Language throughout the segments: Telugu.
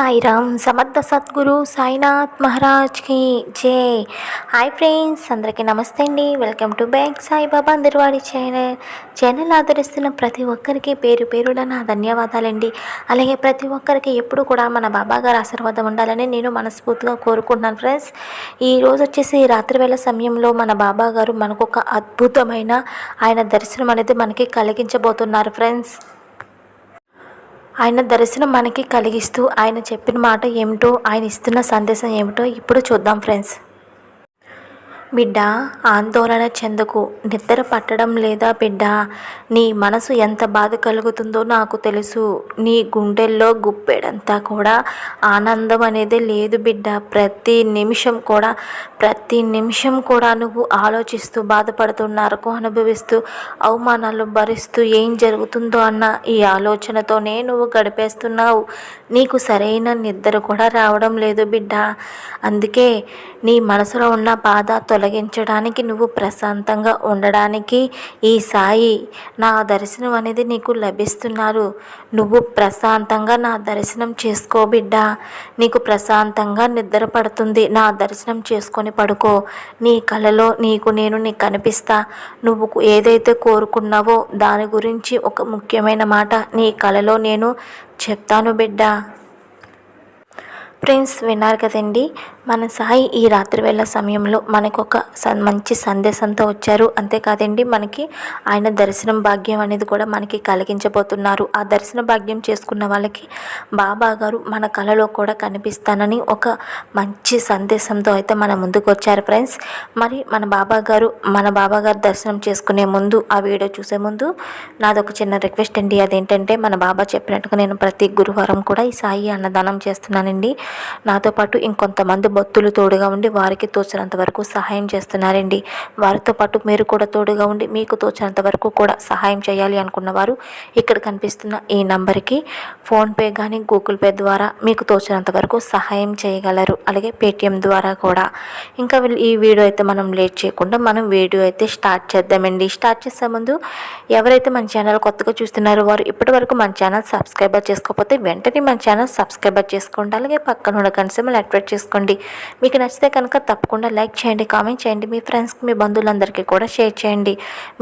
సాయిరామ్ సమర్థ సద్గురు సాయినాథ్ మహారాజ్కి జై. హాయ్ ఫ్రెండ్స్ అందరికీ నమస్తే అండి. వెల్కమ్ టు బ్యాక్ సాయిబాబా అందరివాడి ఛానల్ ఛానల్ ఆదరిస్తున్న ప్రతి ఒక్కరికి పేరు పేరున నా ధన్యవాదాలండి. అలాగే ప్రతి ఒక్కరికి ఎప్పుడు కూడా మన బాబా గారు ఆశీర్వాదం ఉండాలని నేను మనస్ఫూర్తిగా కోరుకుంటున్నాను ఫ్రెండ్స్ ఈరోజు వచ్చేసి రాత్రివేళ సమయంలో మన బాబా గారు మనకు ఒక అద్భుతమైన ఆయన దర్శనం అనేది మనకి కలిగించబోతున్నారు ఫ్రెండ్స్ ఆయన దర్శనం మనకి కలిగిస్తూ ఆయన చెప్పిన మాట ఏమిటో ఆయన ఇస్తున్న సందేశం ఏమిటో ఇప్పుడు చూద్దాం ఫ్రెండ్స్ బిడ్డ ఆందోళన చెందకు నిద్ర పట్టడం లేదా బిడ్డ? నీ మనసు ఎంత బాధ కలుగుతుందో నాకు తెలుసు. నీ గుండెల్లో గుప్పెడంతా కూడా ఆనందం అనేది లేదు బిడ్డ. ప్రతి నిమిషం కూడా ప్రతి నిమిషం కూడా నువ్వు ఆలోచిస్తూ బాధపడుతూ నరకు అనుభవిస్తూ అవమానాలు భరిస్తూ ఏం జరుగుతుందో అన్న ఈ ఆలోచనతోనే నువ్వు గడిపేస్తున్నావు. నీకు సరైన నిద్ర కూడా రావడం లేదు బిడ్డ. అందుకే నీ మనసులో ఉన్న బాధ తొలగించడానికి నువ్వు ప్రశాంతంగా ఉండడానికి ఈ సాయి నా దర్శనం అనేది నీకు లభిస్తున్నారు. నువ్వు ప్రశాంతంగా నా దర్శనం చేసుకో బిడ్డ. నీకు ప్రశాంతంగా నిద్ర పడుతుంది. నా దర్శనం చేసుకొని పడుకో. నీ కలలో నీకు నేను నీకు కనిపిస్తా. నువ్వు ఏదైతే కోరుకున్నావో దాని గురించి ఒక ముఖ్యమైన మాట నీ కలలో నేను చెప్తాను బిడ్డ. ఫ్రెండ్స్ విన్నారు కదండి? మన సాయి ఈ రాత్రి వేళ సమయంలో మనకు ఒక స- మంచి సందేశంతో వచ్చారు. అంతేకాదండి మనకి ఆయన దర్శనం భాగ్యం అనేది కూడా మనకి కలిగించబోతున్నారు. ఆ దర్శన భాగ్యం చేసుకున్న వాళ్ళకి బాబా గారు మన కళలో కూడా కనిపిస్తానని ఒక మంచి సందేశంతో అయితే మన ముందుకు వచ్చారు ఫ్రెండ్స్. మరి మన బాబా గారు మన బాబా గారు దర్శనం చేసుకునే ముందు ఆ వీడియో చూసే ముందు నాదొక చిన్న రిక్వెస్ట్ అండి. అదేంటంటే మన బాబా చెప్పినట్టుగా నేను ప్రతి గురువారం కూడా ఈ సాయి అన్నదానం చేస్తున్నానండి. నాతో పాటు ఇంకొంతమంది భక్తులు తోడుగా ఉండి వారికి తోచినంత వరకు సహాయం చేస్తున్నారండి. వారితో పాటు మీరు కూడా తోడుగా ఉండి మీకు తోచినంత వరకు కూడా సహాయం చేయాలి అనుకున్న వారు ఇక్కడ కనిపిస్తున్న ఈ నంబర్కి ఫోన్పే కానీ గూగుల్ పే ద్వారా మీకు తోచినంత వరకు సహాయం చేయగలరు. అలాగే పేటిఎం ద్వారా కూడా. ఇంకా ఈ వీడియో అయితే మనం లేట్ చేయకుండా మనం వీడియో అయితే స్టార్ట్ చేద్దామండి. స్టార్ట్ చేసే ముందు ఎవరైతే మన ఛానల్ కొత్తగా చూస్తున్నారో వారు ఇప్పటి వరకు మన ఛానల్ సబ్స్క్రైబర్ చేసుకోకపోతే వెంటనే మన ఛానల్ సబ్స్క్రైబర్ చేసుకోండి. అలాగే పక్కన ఉన్న కన్సెమల్ యాక్టివేట్ చేసుకోండి. మీకు నచ్చితే కనుక తప్పకుండా లైక్ చేయండి కామెంట్ చేయండి మీ ఫ్రెండ్స్కి మీ బంధువులందరికీ కూడా షేర్ చేయండి.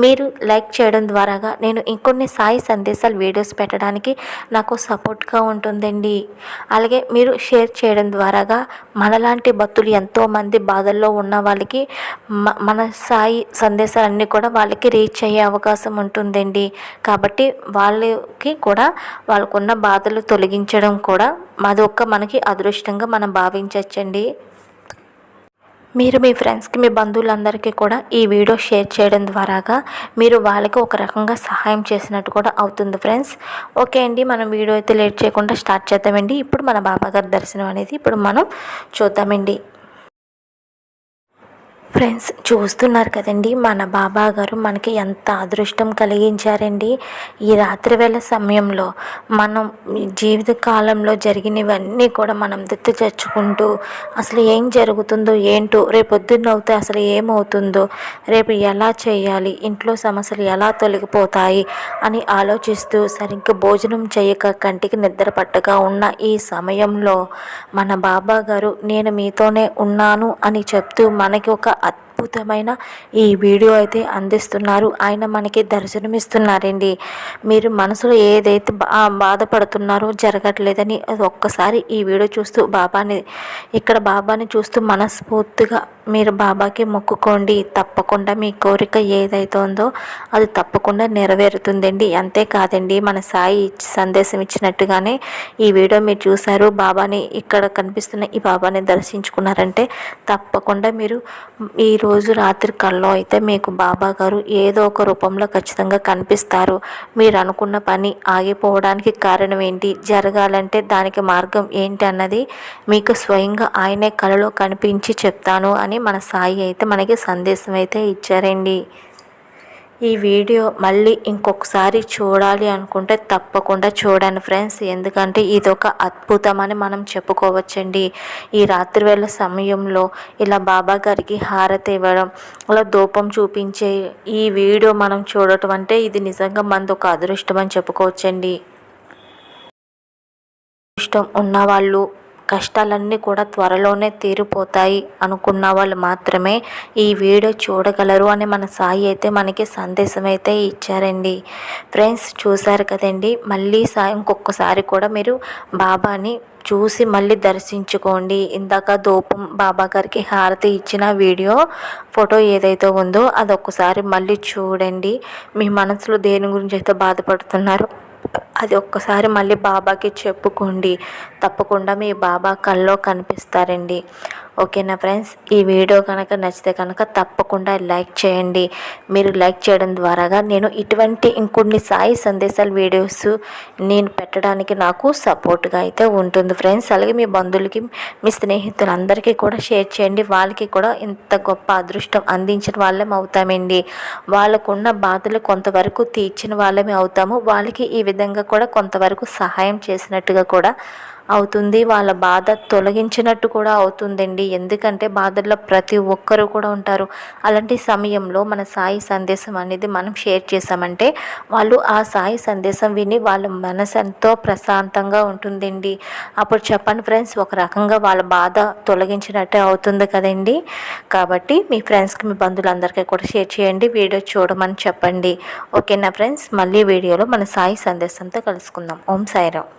మీరు లైక్ చేయడం ద్వారాగా నేను ఇంకొన్ని సాయి సందేశాలు వీడియోస్ పెట్టడానికి నాకు సపోర్ట్గా ఉంటుందండి. అలాగే మీరు షేర్ చేయడం ద్వారాగా మనలాంటి భక్తులు ఎంతోమంది బాధల్లో ఉన్న వాళ్ళకి మన సాయి సందేశాలన్నీ కూడా వాళ్ళకి రీచ్ అయ్యే అవకాశం ఉంటుందండి. కాబట్టి వాళ్ళకి కూడా వాళ్ళకున్న బాధలు తొలగించడం కూడా అదొక మనకి అదృష్టంగా మనం భావించవచ్చండి మీరు మీ ఫ్రెండ్స్కి మీ బంధువులందరికీ కూడా ఈ వీడియో షేర్ చేయడం ద్వారాగా మీరు వాళ్ళకి ఒక రకంగా సహాయం చేసినట్టు కూడా అవుతుంది ఫ్రెండ్స్. ఓకే అండి మనం వీడియో అయితే లేట్ చేయకుండా స్టార్ట్ చేద్దామండి. ఇప్పుడు మన బాబాగారి దర్శనం అనేది ఇప్పుడు మనం చూద్దామండి. ఫ్రెండ్స్ చూస్తున్నారు కదండి మన బాబా గారు మనకి ఎంత అదృష్టం కలిగించారండి. ఈ రాత్రి వేళ సమయంలో మనం జీవిత కాలంలో జరిగినవన్నీ కూడా మనం గుర్తు తెచ్చుకుంటూ అసలు ఏం జరుగుతుందో ఏంటో రేపు పొద్దున్నవుతే అసలు ఏమవుతుందో రేపు ఎలా చేయాలి ఇంట్లో సమస్యలు ఎలా తొలగిపోతాయి అని ఆలోచిస్తూ సరిగ్గా భోజనం చేయక కంటికి నిద్ర పట్టగా ఉన్న ఈ సమయంలో మన బాబా గారు నేను మీతోనే ఉన్నాను అని చెప్తూ మనకి ఒక అద్భుతమైన ఈ వీడియో అయితే అందిస్తున్నారు. ఆయన మనకి దర్శనమిస్తున్నారండి. మీరు మనసులో ఏదైతే బాధపడుతున్నారో జరగట్లేదని అది ఒక్కసారి ఈ వీడియో చూస్తూ బాబాని ఇక్కడ బాబాని చూస్తూ మనస్ఫూర్తిగా మీరు బాబాకి మొక్కుకోండి. తప్పకుండా మీ కోరిక ఏదైతుందో ఉందో అది తప్పకుండా నెరవేరుతుందండి. అంతేకాదండి మన సాయి ఇచ్చి- సందేశం ఇచ్చినట్టుగానే ఈ వీడియో మీరు చూశారు. బాబాని ఇక్కడ కనిపిస్తున్న ఈ బాబాని దర్శించుకున్నారంటే తప్పకుండా మీరు ఈ రోజు రాత్రి కల్లో అయితే మీకు బాబా గారు ఏదో ఒక రూపంలో ఖచ్చితంగా కనిపిస్తారు. మీరు అనుకున్న పని ఆగిపోవడానికి కారణం ఏంటి? జరగాలంటే దానికి మార్గం ఏంటి అన్నది మీకు స్వయంగా ఆయనే కళలో కనిపించి చెప్తాను అని మన సాయి అయితే మనకి సందేశం అయితే ఇచ్చారండి. ఈ వీడియో మళ్ళీ ఇంకొకసారి చూడాలి అనుకుంటే తప్పకుండా చూడండి ఫ్రెండ్స్. ఎందుకంటే ఇదొక అద్భుతం అని మనం చెప్పుకోవచ్చండి. ఈ రాత్రివేళ సమయంలో ఇలా బాబా గారికి హారతి ఇవ్వడం అలా ధూపం చూపించే ఈ వీడియో మనం చూడటం అంటే ఇది నిజంగా మనది ఒక అదృష్టం అని చెప్పుకోవచ్చండి. అదృష్టం ఉన్నవాళ్ళు కష్టాలన్నీ కూడా త్వరలోనే తీరిపోతాయి అనుకున్న వాళ్ళు మాత్రమే ఈ వీడియో చూడగలరు అని మన సాయి అయితే మనకి సందేశం అయితే ఇచ్చారండి. ఫ్రెండ్స్ చూశారు కదండి? మళ్ళీ సాయి ఇంకొకసారి కూడా మీరు బాబాని చూసి మళ్ళీ దర్శించుకోండి. ఇందాక ధూపం బాబా గారికి హారతి ఇచ్చిన వీడియో ఫోటో ఏదైతే ఉందో అది మళ్ళీ చూడండి. మీ మనసులో దేని గురించి అయితే బాధపడుతున్నారు? అది ఒక్కసారి మళ్ళీ బాబాకి చెప్పుకోండి. తప్పకుండా మీ బాబా కల్లో కనిపిస్తారండి. ఓకేనా ఫ్రెండ్స్? ఈ వీడియో కనుక నచ్చితే కనుక తప్పకుండా లైక్ చేయండి. మీరు లైక్ చేయడం ద్వారాగా నేను ఇటువంటి ఇంకొన్ని సాయి సందేశాల వీడియోస్ నేను పెట్టడానికి నాకు సపోర్ట్గా అయితే ఉంటుంది ఫ్రెండ్స్. అలాగే మీ బంధువులకి మీ స్నేహితులందరికీ కూడా షేర్ చేయండి. వాళ్ళకి కూడా ఇంత గొప్ప అదృష్టం అందించిన వాళ్ళం అవుతామండి. వాళ్ళకున్న బాధలు కొంతవరకు తీర్చిన వాళ్ళమే అవుతాము. వాళ్ళకి ఈ విధంగా కూడా కొంతవరకు సహాయం చేసినట్టుగా కూడా అవుతుంది. వాళ్ళ బాధ తొలగించినట్టు కూడా అవుతుందండి. ఎందుకంటే బాధల్లో ప్రతి ఒక్కరూ కూడా ఉంటారు. అలాంటి సమయంలో మన సాయి సందేశం అనేది మనం షేర్ చేసామంటే వాళ్ళు ఆ సాయి సందేశం విని వాళ్ళ మనసు ఎంతో ప్రశాంతంగా ఉంటుందండి. అప్పుడు చెప్పండి ఫ్రెండ్స్ ఒక రకంగా వాళ్ళ బాధ తొలగించినట్టే అవుతుంది కదండి. కాబట్టి మీ ఫ్రెండ్స్కి మీ బంధువులందరికీ కూడా షేర్ చేయండి. వీడియో చూడమని చెప్పండి. ఓకేనా ఫ్రెండ్స్? మళ్ళీ వీడియోలో మన సాయి సందేశంతో కలుసుకుందాం. ఓం సాయిరావు